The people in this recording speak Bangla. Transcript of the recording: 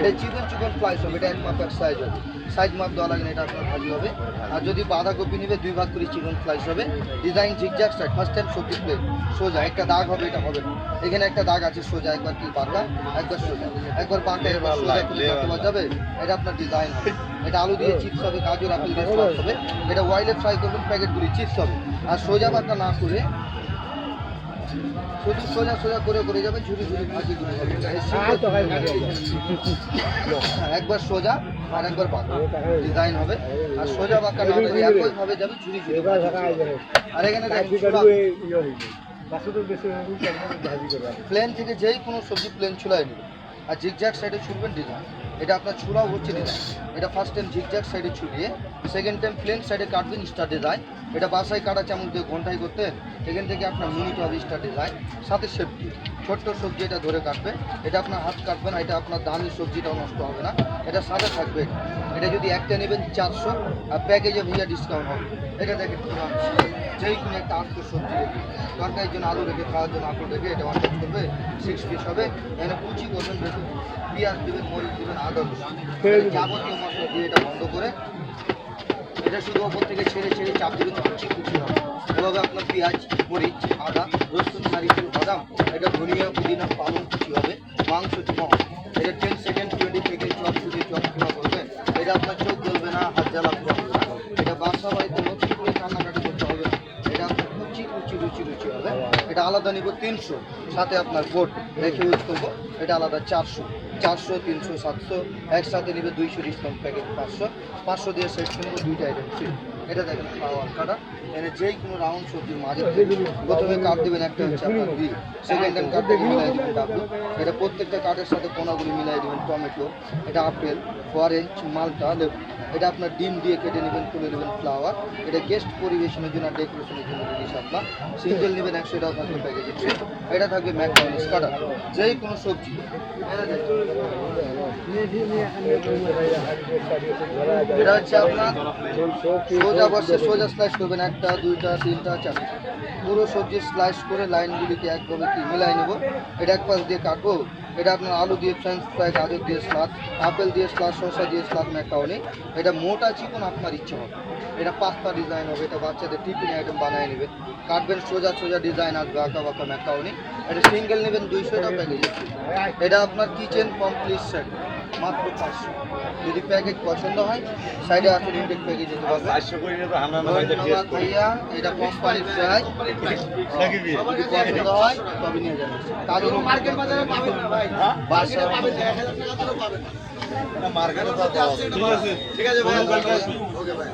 এটা চিকন চিকন ফ্লাইস হবে এটা এক মাপ এক সাইজ হবে। সাইজ মাপ দেওয়া লাগে এটা আপনার ভাজি হবে। আর যদি বাঁধাকপি নিবে দুই ভাগ করে চিকন হবে। ডিজাইন ফার্স্ট টাইম সবজি প্লেট সোজা। একটা দাগ হবে এটা হবে এখানে একটা দাগ আছে সোজা একবার কি পাকা একবার সোজা। একবার পাকা একবার সোজা করে কাটতে যাবে এটা আপনার ডিজাইন হবে। এটা আলু দিয়ে চিপস হবে গাজর আপেল দিয়ে হবে। এটা ওয়াইলে ফ্রাই করবেন প্যাকেটগুলি চিপস হবে। আর সোজা না করে শুধু সোজা সোজা করে করে যাবে ঝুড়ি ঝুড়ি করে হবে simple হ্যাঁ, একবার সোজা আর একবার বাঁকা। ডিজাইন হবে। আর সোজা বাঁকা না হলে একই ভাবে যাবে ঝুড়ি ঝুড়ি হবে। আর এখানে প্লেন থেকে যেই কোনো সবজি প্লেন ছুলাই নেবে আর জিগজ্যাগ সাইডে ছুটবেন ডিজাইন এটা আপনার ছুড়াও হচ্ছে ডিজাইন এটা ফার্স্ট টাইম জিগজ্যাগ সাইডে ছুটিয়ে সেকেন্ড টাইম প্লেন সাইডে কাটবেন স্টার ডিজাইন এটা বাসায় কাটা চামচ দিয়ে ঘন্টায় করতে এখান থেকে আপনার মিনিট হবে স্টার ডিজাইন সাথে সেফটি ছোট্ট সবজি এটা ধরে কাটবে। এটা আপনার হাত কাটবে না এটা আপনার দামি সবজিটাও নষ্ট হবে না। এটা সাথে থাকবে। এটা। যদি একটা নেবেন চারশো আর প্যাকেজে ভিজা ডিসকাউন্ট হবে। এটা দেখেন কি যেই কোনো একটা আটশো সবজি রেখে তরকারির জন্য আলু রেখে খাওয়ার জন্য আলু রেখে এটা টাইম করবে সিক্স পিস হবে। এখানে কুচি করবেন রেখে পেঁয়াজ দেবেন মরিচ দেবেন আদা যাবতীয় মশলা দিয়ে এটা বন্ধ করে এটা শুধু ওপর থেকে ছেড়ে ছেড়ে চাপ দেবেন কুচি কুচি হবে। এভাবে আপনার পেঁয়াজ, মরিচ, আদা, রসুন নারিকেল বাদাম, এটা ধনিয়া, পুদিনা, পালং কুচি হবে। মাংস চুমা এটা ten second twenty second chop, শুধু চপ করবেন এটা আপনার চোখ জ্বলবে না, হাত জ্বালা পুরো হবে না। এটা বাসা বাড়িতে নতুন করে কান্নাকাটি করতে হবে না এটা আপনার কুচি কুচি রুচি রুচি হবে এটা আলাদা নিব তিনশো, সাথে আপনার বোট রেখে ইউজ করব, এটা আলাদা চারশো চারশো, তিনশো, সাতশো, একসাথে নিবে দুইশো ডিসকাউন্ট প্যাকেট পাঁচশো পাঁচশো দিয়ে সেট কিনবো দুইটা আইটেম এটা দেখেন খাওয়ার কাটা এখানে যেই কোনো রাউন্ড সবজির মাঝে প্রথমে কাপ দেবেন একটা হচ্ছে আপনার বি সেকেন্ড টাইম মিলাই দেবেন ডাবলু এটা প্রত্যেকটা কাঠের সাথে কোনাগুলি মিলাই দেবেন টমেটো এটা আপেল অরেঞ্জ মালটা লেবু এটা আপনার ডিম দিয়ে কেটে নেবেন, তুলে নেবেন ফ্লাওয়ার এটা গেস্ট পরিবেশনের জন্য ডেকোরেশনের জন্য জিনিস আপনার। সিঙ্গেল নেবেন একশো টাকা থাকবে প্যাকেজে এটা থাকবে ম্যাকডোনাল্ডস কাটা যেই কোনো সবজি। এটা। এটা হচ্ছে আপনার সোজা বসে সোজা স্লাইস করবেন, একটা, দুইটা, তিনটা, চারটা। পুরো সবজি স্লাইস করে লাইনগুলিকে একভাবে কি মিলাই নেব? এটা এক পাশ দিয়ে কাটবো। এটা আপনার আলু দিয়ে ফ্রেঞ্চ ফ্রাই গাজর দিয়ে স্লাদ আপেল দিয়ে স্লাদ শসা দিয়ে স্লাদ ম্যাকাউনি এটা মোটা চিকন আপনার ইচ্ছে হবে এটা পাস্তা ডিজাইন হবে, এটা বাচ্চাদের টিফিন আইটেম বানিয়ে নেবেন কাটবেন সোজা সোজা ডিজাইন আসবে, আঁকা বাঁকা ম্যাকাউনি এটা সিঙ্গেল নেবেন দুইশো টাকা প্যাকেজ এটা আপনার কিচেন কমপ্লিট সেট মাত্র পাঁচশো যদি প্যাকেজ পছন্দ হয় সাইডে আসুন ইন্টেক প্যাকেজ যেতে পারবে ভাইয়া। এটা কোম্পানির চাই যদি পছন্দ হয় তবে নিয়ে যাবেন কাজল মার্কেট বাজারে পাবেন ভাই। বাসা পাবেন এক হাজার টাকা দিলেও পাবেন ঠিক আছে ভাই ওকে ভাই।